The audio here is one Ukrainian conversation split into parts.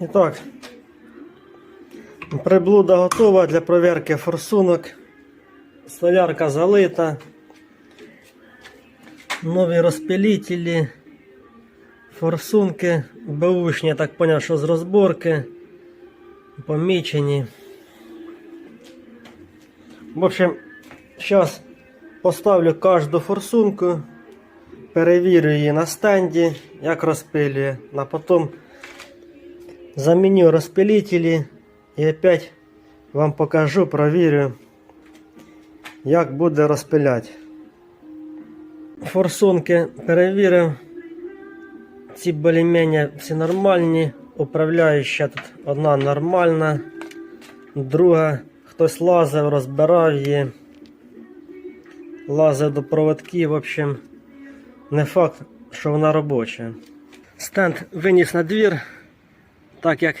І так, приблуда готова для проверки форсунок. Солярка залита. Нові розпилителі, форсунки, беушні, я так поняв, що з розборки, помічені. В общем, зараз поставлю кожну форсунку, перевірю її на стенді, як розпилює, а потім заменю розпилителі і опять вам покажу, провірю, як буде розпиляти. Форсунки перевірив. Ці более-менее всі нормальні. Управляюча тут одна нормальна, друга хтось лазив, розбирав її. Лазив до проводків, в общем, не факт, що вона робоча. Стенд виніс на двір, так як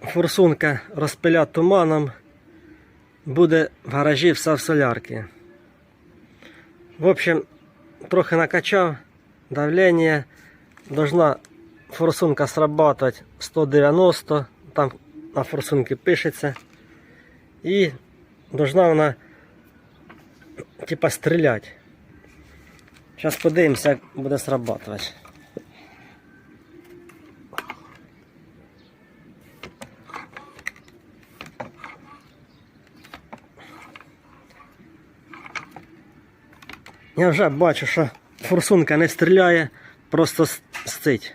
форсунка розпиля туманом, буде в гаражі все в солярки. В общем, трохи накачав давление. Должна форсунка срабатывать 190, там на форсунке пишеться. І должна вона типа стріляти. Зараз подивимося, як буде срабатувати. Я вже бачу, що форсунка не стріляє, просто стить.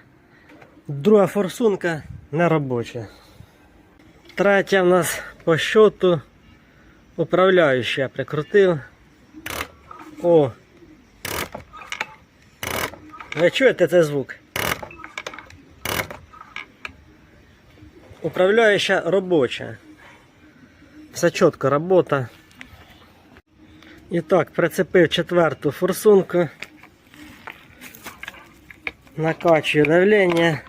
Друга форсунка не робоча. Третя в нас по счету управляюча я прикрутив. О! Ви чуєте цей звук? Управляюча робоча. Все чітко робота. І так, прицепив четверту форсунку. Накачую давлення.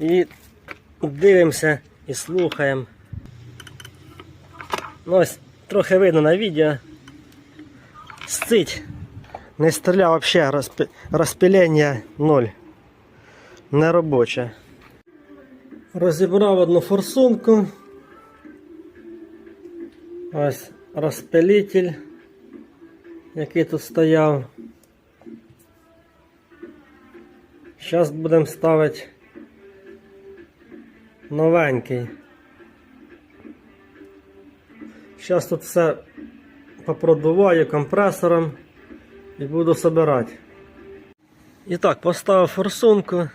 І дивимося і слухаємо. Ну, ось трохи видно на відео. Сцить. Не стріляв взагалі, розпи... розпилення ноль. Не робоче. Розібрав одну форсунку. Ось розпилитель, який тут стояв. Зараз будемо ставити новенький. Зараз тут все попродуваю компресором і буду собирати. І так, поставив форсунку.